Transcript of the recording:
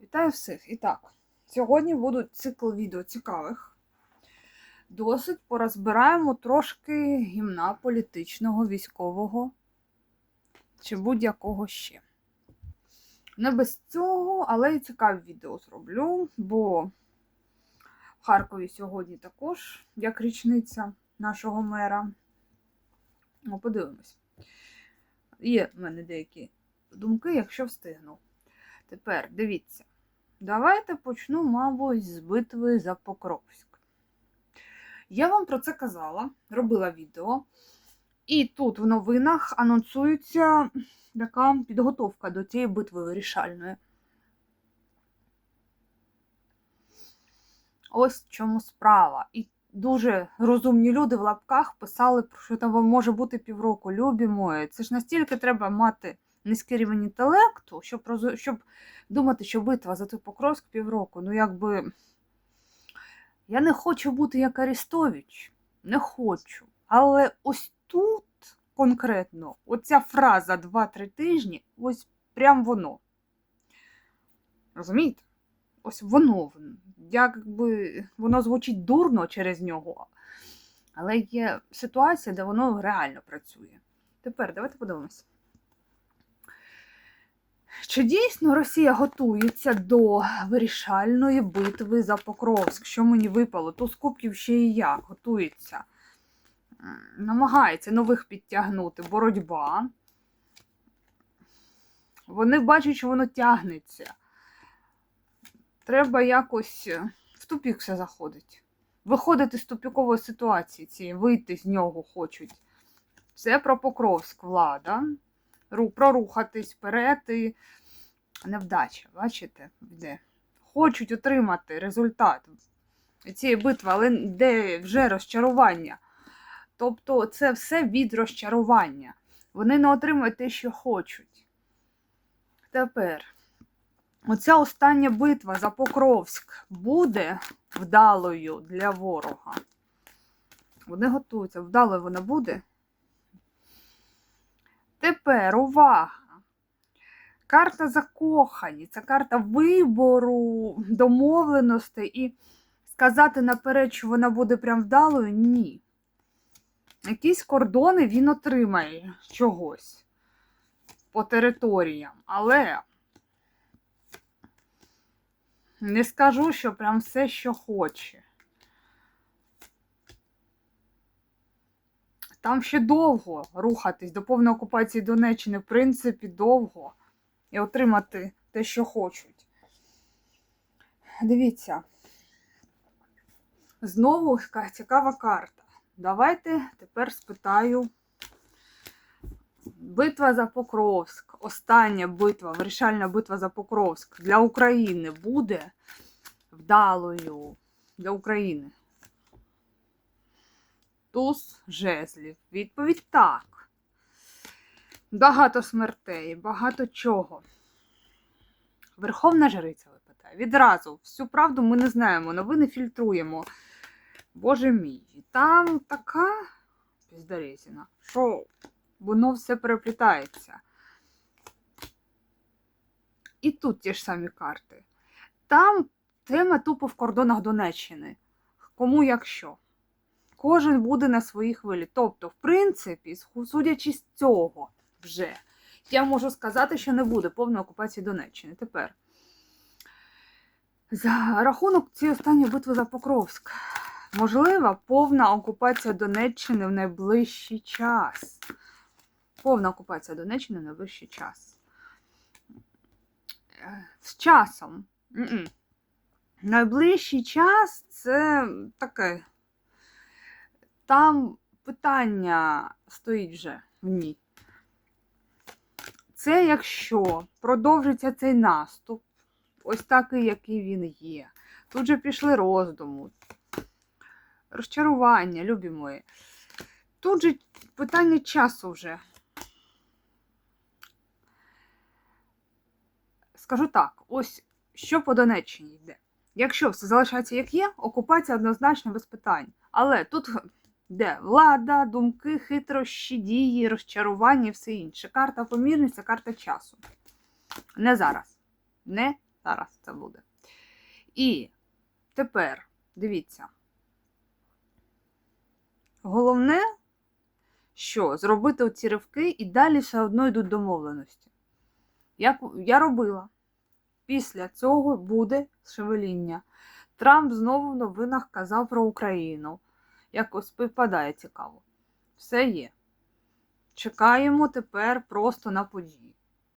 Вітаю всіх! І так, сьогодні будуть цикл відео цікавих. Досить порозбираємо трошки гімна політичного, військового чи будь-якого ще. Не без цього, але і цікаві відео зроблю, бо в Харкові сьогодні також як річниця нашого мера. Ну, подивимось. Є в мене деякі думки, якщо встигну. Тепер дивіться. Давайте почну, мабуть, з битви за Покровськ. Я вам про це казала, робила відео. І тут в новинах анонсується така підготовка до цієї битви вирішальної. Ось в чому справа. І дуже розумні люди в лапках писали, що там може бути півроку. Любі мої. Це ж настільки треба мати низький рівень інтелекту, щоб щоб думати, що битва за той Покровськ півроку. Ну, якби. Я не хочу бути як Арістович. Не хочу. Але ось тут конкретно, оця фраза 2-3 тижні, ось прям воно. Розумієте? Ось воно. Якби воно звучить дурно через нього, але є ситуація, де воно реально працює. Тепер давайте подивимося. Чи дійсно Росія готується до вирішальної битви за Покровськ? Що мені випало? То з кубків ще і як готується. Намагається нових підтягнути боротьба. Вони бачать, що воно тягнеться. Треба якось е, в тупік все заходить. Виходити з тупікової ситуації цієї, вийти з нього хочуть. Це про Покровськ влада прорухатись вперед і невдача, бачите, де. Хочуть отримати результат цієї битви, але де вже розчарування. Тобто це все від розчарування. Вони не отримують те, що хочуть. Тепер, оця остання битва за Покровськ буде вдалою для ворога. Вони готуються. Вдалою вона буде. Тепер увага! Карта закохані, це карта вибору, домовленостей і сказати наперед, що вона буде прям вдалою, ні. Якісь кордони він отримає чогось по територіям, але не скажу, що прям все, що хоче. Там ще довго рухатись до повної окупації Донеччини, в принципі, довго. І отримати те, що хочуть. Дивіться. Знову цікава карта. Давайте тепер спитаю. Битва за Покровськ. Остання битва, вирішальна битва за Покровськ для України буде вдалою для України. Туз жезлів. Відповідь так. Багато смертей, багато чого. Верховна жриця випитає. Відразу всю правду ми не знаємо, новини фільтруємо. Боже мій, там така піздарезіна, що воно все переплітається. І тут ті ж самі карти. Там тема тупо в кордонах Донеччини. Кому якщо. Кожен буде на своїй хвилі. Тобто, в принципі, судячи з цього вже, я можу сказати, що не буде повної окупації Донеччини. Тепер. За рахунок цієї останньої битви за Покровськ. Можлива повна окупація Донеччини в найближчий час. Повна окупація Донеччини в найближчий час. З часом. Найближчий час це таке. Там питання стоїть вже в ній. Це якщо продовжиться цей наступ, ось такий, який він є. Тут же пішли роздуму, розчарування, любі мої. Тут же питання часу вже. Скажу так, ось що по Донеччині йде. Якщо все залишається як є, окупація однозначно без питань. Але тут де влада, думки, хитрощі, дії, розчарування і все інше. Карта помірність карта часу. Не зараз. Не Зараз це буде. І тепер дивіться. Головне, що зробити оці ривки і далі все одно йдуть домовленості. Як я робила. Після цього буде шевеління. Трамп знову в новинах казав про Україну. Якось співпадає цікаво. Все є. Чекаємо тепер просто на події.